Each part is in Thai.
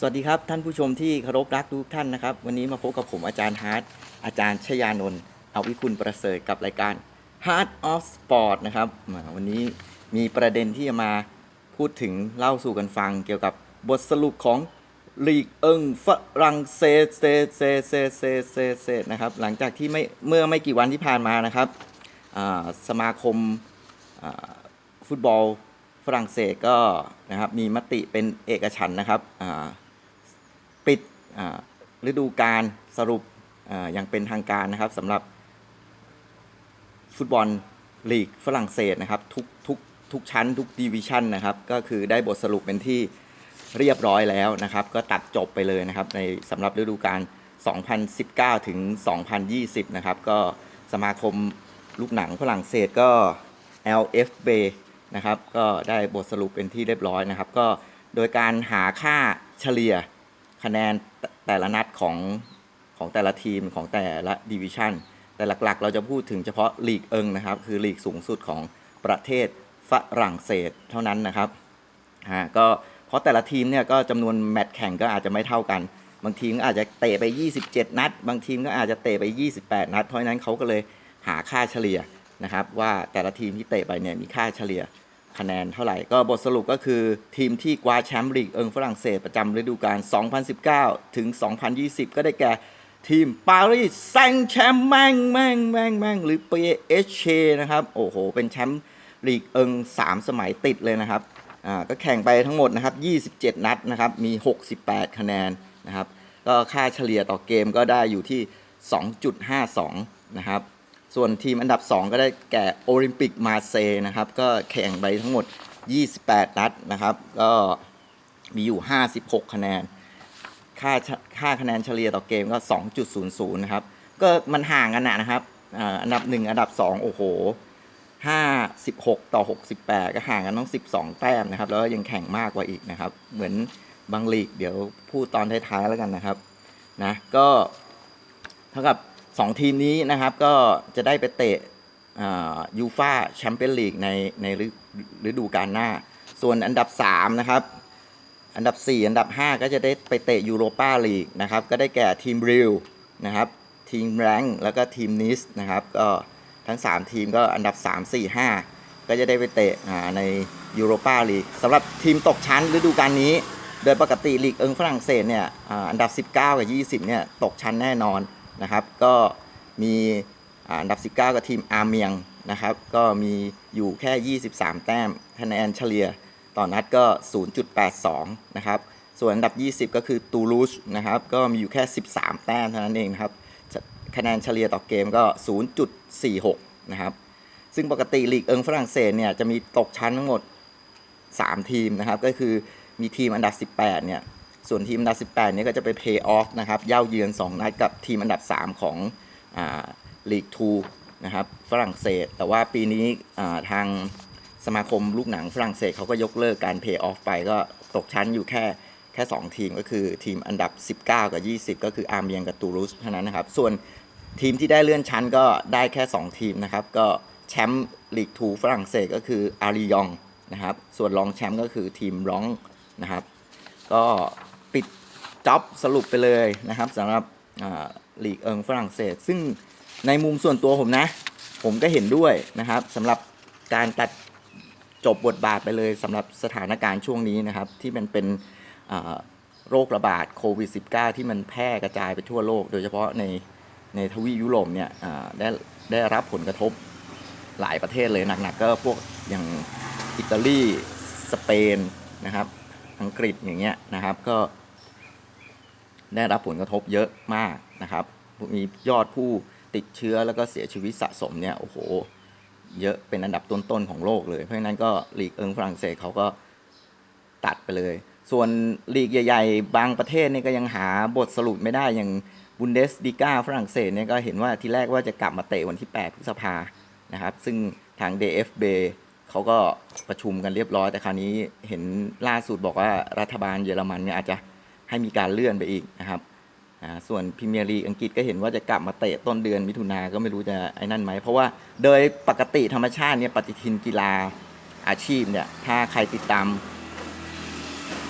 สวัสดีครับ ท่านผู้ชมที่เคารพรักทุกท่านนะครับ วันนี้มาพบกับผมอาจารย์ฮาร์ดอาจารย์ชยานนท์เอาวิคุณประเสริฐกับรายการ Heart of Sport นะครับวันนี้มีประเด็นที่จะมาพูดถึงเล่าสู่กันฟัง เกี่ยวกับบทสรุปของลีกเอิงฝรั่งเศสเศสเศสเศสเศสเศสเศสนะครับหลังจากที่ไม่เมื่อไม่กี่วันที่ผ่านมานะครับสมาคมฟุตบอลฝรั่งเศสก็นะครับมีมติเป็นเอกฉันนะครับ ปิดฤดูกาลสรุปออย่างเป็นทางการนะครับสำหรับฟุตบอลลีกฝรั่งเศสนะครับทุกทุกทุกชั้นทุกดิวิชั่นนะครับก็คือได้บทสรุปเป็นที่เรียบร้อยแล้วนะครับ ก็ตัดจบไปเลยนะครับในสำหรับฤดูกาล 2019 ถึง 2020 นะครับ ก็สมาคมลูกหนังฝรั่งเศสก็ LFB นะครับ ก็ได้บทสรุปเป็นที่เรียบร้อยนะครับ ก็โดยการหาค่าเฉลี่ย คะแนนแต่ละนัดของของแต่ละทีมของแต่ละดิวิชันแต่หลักๆ เราจะพูดถึงเฉพาะลีกเอิงนะครับ คือลีกสูงสุดของประเทศฝรั่งเศสเท่านั้นนะครับฮะก็เพราะแต่ละทีมเนี่ยก็จำนวนแมตช์แข่งก็อาจจะไม่เท่ากัน บางทีมก็อาจจะเตะไป 27 นัด บางทีมก็อาจจะเตะไป 28 นัด เพราะนั้นเขาก็เลยหาค่าเฉลี่ยนะครับว่าแต่ละทีมที่เตะไปเนี่ยมีค่าเฉลี่ย คะแนนเท่าไหร่ ก็บทสรุปก็คือทีมที่คว้าแชมป์ลีกเอิงฝรั่งเศสประจำฤดูกาล 2019 ถึง 2020 ก็ได้แก่ทีมปารีสแซงแชมป์แม่งแม่งแม่งแม่งหรือ PSG นะครับ โอ้โห เป็นแชมป์ลีกเอิง 3 สมัยติดเลยนะครับ อ่า ก็แข่งไปทั้งหมดนะครับ 27 นัดนะครับ มี 68 คะแนนนะครับ ก็ค่าเฉลี่ยต่อเกมก็ได้อยู่ที่ 2.52 นะครับ ส่วนทีมอันดับ 2 ก็ได้แก่โอลิมปิกมาเซนะครับ ก็แข่งไปทั้งหมด 28 นัดนะครับ ก็มีอยู่ 56 คะแนน ค่าค่าคะแนนเฉลี่ยต่อเกมก็ 2.00 นะครับ ก็มันห่างกันนะครับ อันดับ 1 อันดับ 2 โอ้โห 56 ต่อ 68 ก็ห่างกันต้อง 12 แต้มนะครับ แล้วก็ยังแข่งมากกว่าอีกนะครับ เหมือนบางลีก เดี๋ยวพูดตอนท้ายๆแล้วกันนะครับ นะ ก็เท่ากับ 2ทีมนี้นะครับก็จะได้ไปเตะยูฟาแชมเปี้ยนลีกในในฤดูกาลหน้า ส่วนอันดับ 3 นะครับ อันดับ 4 อันดับ 5 ก็จะได้ไปเตะยูโรปาลีกนะครับ ก็ได้แก่ทีมริวนะครับทีมแรงแล้วก็ทีมนิสนะครับก็ทั้ง 3 ทีมก็อันดับ 3 4 5 ก็จะได้ไปเตะในยูโรปาลีกสำหรับทีมตกชั้นฤดูกาลนี้ โดยปกติลีกเอิงฝรั่งเศสเนี่ยอันดับ 19 กับ 20เนี่ยตกชั้นแน่นอน นะครับ ก็มีอันดับ 19 กับทีมอาร์เมียงนะครับ ก็มีอยู่แค่ 23 แต้มคะแนนเฉลี่ยต่อนัดก็ 0.82 นะครับ ส่วนอันดับ 20 ก็คือตูลูสนะครับ ก็มีอยู่แค่ 13 แต้มเท่านั้นเองนะครับ คะแนนเฉลี่ยต่อเกมก็ 0.46 นะครับ ซึ่งปกติลีกเอิงฝรั่งเศสเนี่ยจะมีตกชั้นทั้งหมด 3 ทีมนะครับ ก็คือมีทีมอันดับ 18 เนี่ย ส่วนทีมอันดับ 18 เนี่ยก็จะไปเพย์ออฟนะครับเย่าเยือน 2 นัดกับทีมอันดับ 3 ของอ่าลีก2นะครับฝรั่งเศส แต่ว่าปีนี้อ่าทางสมาคมลูกหนังฝรั่งเศสเขาก็ยกเลิกการเพย์ออฟไปก็ตกชั้นอยู่แค่แค่ 2 ทีมก็คือทีมอันดับ 19 กับ 20 ก็คืออาร์เมียงกับตูรุสเท่านั้นนะครับ ส่วนทีมที่ได้เลื่อนชั้นก็ได้แค่ 2 ทีมนะครับ ก็แชมป์ลีก2ฝรั่งเศสก็คืออาริยองนะครับ ส่วนรองแชมป์ก็คือทีมร้องนะครับ ก็ ปิดจ็อบสรุปไปเลยนะครับสำหรับอ่าลีกเอิงฝรั่งเศส ซึ่งในมุมส่วนตัวผมนะ ผมก็เห็นด้วยนะครับสำหรับการตัดจบบทบาทไปเลยสำหรับสถานการณ์ช่วงนี้นะครับ ที่มันเป็นโรคระบาดโควิด -19 ที่มันแพร่กระจายไปทั่วโลก โดยเฉพาะในในทวียุโรปเนี่ยได้ได้รับผลกระทบหลายประเทศเลยหนักๆก็พวกอย่างอิตาลี สเปนนะครับ อังกฤษอย่างเงี้ยนะครับก็ ได้รับผลกระทบเยอะมากนะครับ มียอดผู้ติดเชื้อแล้วก็เสียชีวิตสะสมเนี่ยโอ้โหเยอะเป็นอันดับต้นๆของโลกเลย เพราะฉะนั้นก็ลีกเอิงฝรั่งเศสเขาก็ตัดไปเลย ส่วนลีกใหญ่ ๆ บางประเทศนี่ก็ยังหาบทสรุปไม่ได้อย่างบุนเดสดิก้าฝรั่งเศสเนี่ยก็เห็นว่าทีแรกว่าจะกลับมาเตะวันที่ 8 พฤษภานะครับ ซึ่งทาง DFB เขาก็ประชุมกันเรียบร้อย แต่คราวนี้เห็นล่าสุดบอกว่ารัฐบาลเยอรมันเนี่ยอาจจะ ให้มีการเลื่อนไปอีกนะครับส่วนพรีเมียร์ลีกอังกฤษก็เห็นว่าจะกลับมาเตะต้นเดือนมิถุนาก็ไม่รู้จะไอ้นั่นไหม เพราะว่าโดยปกติธรรมชาติเนี่ยปฏิทินกีฬาอาชีพเนี่ยถ้าใครติดตาม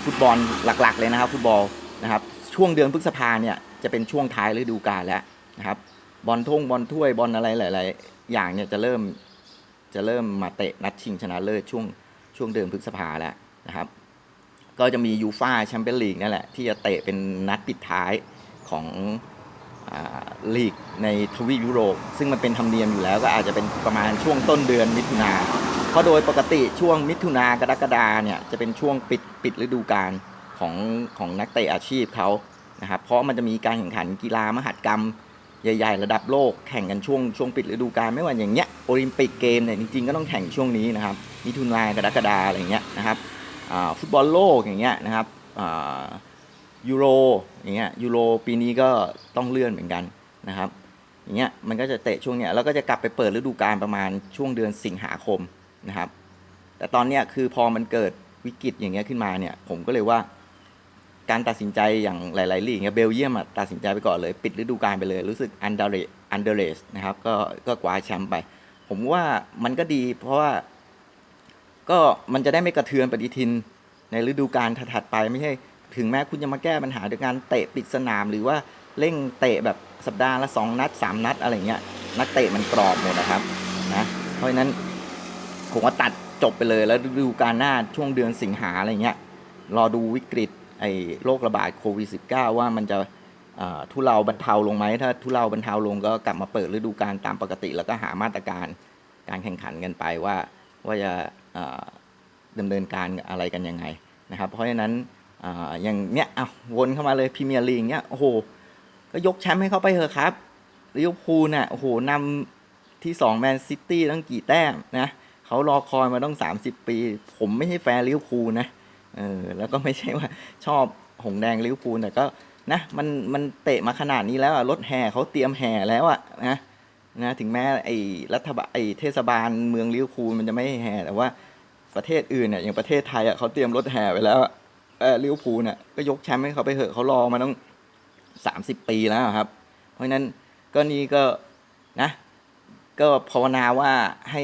ฟุตบอลหลักๆ เลยนะครับ ฟุตบอลนะครับช่วงเดือนพฤษภาเนี่ยจะเป็นช่วงท้ายฤดูกาลแล้วนะครับบอลท่งบอลถ้วยบอลอะไรหลาย ๆ อย่างเนี่ยจะเริ่มจะเริ่มมาเตะนัดชิงชนะเลิศช่วงช่วงเดือนพฤษภาแล้วนะครับ ก็จะมียูฟาแชมเปี้ยนลีกนั่นแหละ ที่จะเตะเป็นนัดปิดท้ายของอลีกในทวีปยุโรป ซึ่งมันเป็นธรรมเนียมอยู่แล้วก็อาจจะเป็นประมาณช่วงต้นเดือนมิถุนาเพราะโดยปกติช่วงมิถุนากรกฎาเนี่ยจะเป็นช่วงปิดปิดฤดูกาลของของนักเตะอาชีพเขานะครับเพราะมันจะมีการแข่งขันกีฬามหัศกรรมใหญ่ ๆ ระดับโลกแข่งกันช่วงช่วงปิดฤดูกาลไม่ว่าอย่างเงี้ยโอลิมปิกเกมเนี่ยจริงๆก็ต้องแข่งช่วงนี้นะครับมิถุนากรกฎาอะไรเงี้ยนะครับ ฟุตบอลโลกอย่างเงี้ยนะครับยูโรอย่างเงี้ยยูโรปีนี้ก็ต้องเลื่อนเหมือนกันนะครับอย่างเงี้ยมันก็จะเตะช่วงเนี้ยแล้วก็จะกลับไปเปิดฤดูกาลประมาณช่วงเดือนสิงหาคมนะครับ แต่ตอนเนี้ยคือพอมันเกิดวิกฤตอย่างเงี้ยขึ้นมาเนี่ยผมก็เลยว่าการตัดสินใจอย่างหลายๆลีกเนี่ยเบลเยียมตัดสินใจไปก่อนเลย ปิดฤดูกาลไปเลย รู้สึกอันเดอร์เรอันเดอร์เรสนะครับก็ก็คว้าแชมป์ไป ผมว่ามันก็ดีเพราะว่า ก็มันจะได้ไม่กระเทือนปฏิทิน ในฤดูกาลถัดๆไปไม่ใช่ถึงแม้คุณจะมาแก้ปัญหาโดยการเตะปิดสนามหรือว่าเร่งเตะแบบสัปดาห์ละสองนัดสามนัดอะไรเงี้ยนักเตะมันกรอบหมดนะครับนะเพราะฉะนั้นผมว่าตัดจบไปเลยแล้วฤดูกาลหน้าช่วงเดือนสิงหาอะไรเงี้ยรอดูวิกฤตไอ้โรคระบาดโควิด -19 ว่ามันจะทุเลาบรรเทาลงไหมถ้าทุเลาบรรเทาลงก็กลับมาเปิดฤดูกาลตามปกติ แล้วก็หามาตรการการแข่งขันกันไปว่าว่าจะ อ่าดำเนินการอะไรกันยังไงนะครับ เพราะฉะนั้นออย่างเนี้ยเอาวนเข้ามาเลยพรีเมียร์ลีกเนี้ยโอ้โหก็ยกแชมป์ให้เขาไปเถอะครับลิเวอร์พูลน่ะโอ้โหนำที่2แมนซิตี้ตั้งกี่แต้มนะเขารอคอยมาต้อง 30 ปี ผมไม่ใช่แฟนลิเวอร์พูลนะเออแล้วก็ไม่ใช่ว่าชอบหงแดงลิเวอร์พูลแต่ก็นะมันมันเตะมาขนาดนี้แล้วอะรถแห่เขาเตรียมแห่แล้วอะนะ นะถึงแม้ไอ้รัฐบาลไอ้เทศบาลเมืองลิเวอร์พูลมันจะไม่แห่ แต่ว่าประเทศอื่นเนี่ยอย่างประเทศไทยอะเขาเตรียมรถแห่ไว้แล้วเออลิเวอร์พูลเนี่ยก็ยกแชมป์ให้เขาไปเถอะเขารอมาต้องสามสิบปีแล้วครับ เพราะฉะนั้นก็นี่ก็นะ ก็ภาวนาว่าให้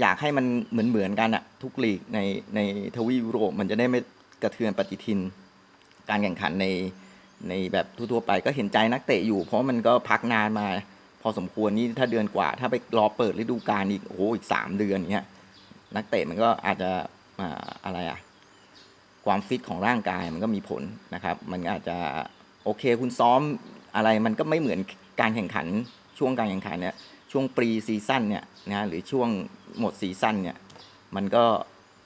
อยากให้มันเหมือนเหมือนกันอะทุกลีกในในทวีปยุโรปมันจะได้ไม่กระเทือนปฏิทิน การแข่งขันในในแบบทั่วๆไปก็เห็นใจนักเตะอยู่ เพราะมันก็พักนานมา อสมควรนี่ถ้าเดือนกว่า ถ้าไปรอเปิดฤดูกาลอีกโอ้โหอีกสามเดือนเนี้ยนักเตะมันก็อาจจะอ่าอะไรอะความฟิตของร่างกายมันก็มีผลนะครับ มันก็อาจจะโอเคคุณซ้อมอะไรมันก็ไม่เหมือนการแข่งขันช่วงการแข่งขันเนี่ยช่วงปรีซีซั่นเนี่ยนะหรือช่วงหมดซีซั่นเนี่ยมันก็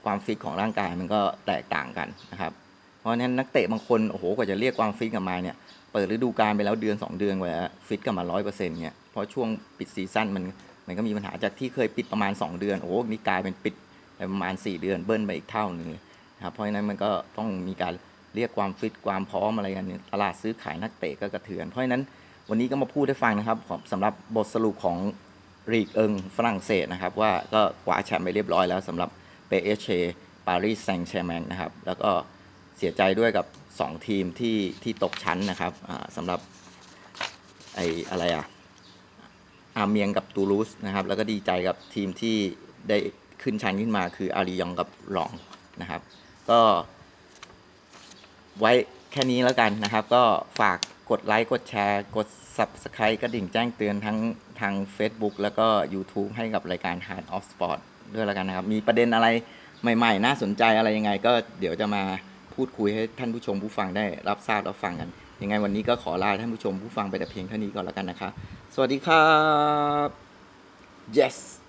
ความฟิตของร่างกายมันก็แตกต่างกันนะครับ เพราะฉะนั้นนักเตะบางคนโอ้โหกว่าจะเรียกความฟิตกลับมาเนี่ยเปิดฤดูกาลไปแล้วเดือน 2 เดือนกว่าจะฟิตกลับมาร้อยเปอร์เซ็นต์เนี่ยเพราะช่วงปิดซีซั่นมันมันก็มีปัญหาจากที่เคยปิดประมาณ 2 เดือนโอ้โหนี่กลายเป็นปิดไปประมาณ 4 เดือนเบิ้ลไปอีกเท่าหนึงนะครับเพราะฉะนั้นมันก็ต้องมีการเรียกความฟิตความพร้อมอะไรกันตลาดซื้อขายนักเตะก็กระเทือน เพราะฉะนั้นวันนี้ก็มาพูดให้ฟังนะครับสำหรับบทสรุปของลีกเอิงฝรั่งเศสนะครับว่าก็คว้าแชมป์ไปเรียบร้อยแล้วสำหรับเปเอเชปารีสแซงต์แชร์แมงนะครับแล้วก็ เสียใจด้วยกับ 2 ทีมที่ที่ตกชั้นนะครับสำหรับไออะไรอะอาเมียงกับตูลูสนะครับ แล้วก็ดีใจกับทีมที่ได้ขึ้นชั้นขึ้นมาคืออารียองกับหลองนะครับ ก็ไว้แค่นี้แล้วกันนะครับ ก็ฝากกดไลค์ กดแชร์ กด Subscribe กระดิ่งแจ้งเตือนทั้งทาง Facebook แล้วก็ YouTube ให้กับรายการ Hard of Sport ด้วยแล้วกันนะครับ มีประเด็นอะไรใหม่ ๆ น่าสนใจอะไรยังไง ก็เดี๋ยวจะมา พูดคุยให้ท่านผู้ชมผู้ฟังได้รับทราบรับฟังกัน ยังไงวันนี้ก็ขอลาท่านผู้ชมผู้ฟังไปแต่เพียงเท่านี้ก่อนแล้วกันนะครับสวัสดีครับ yes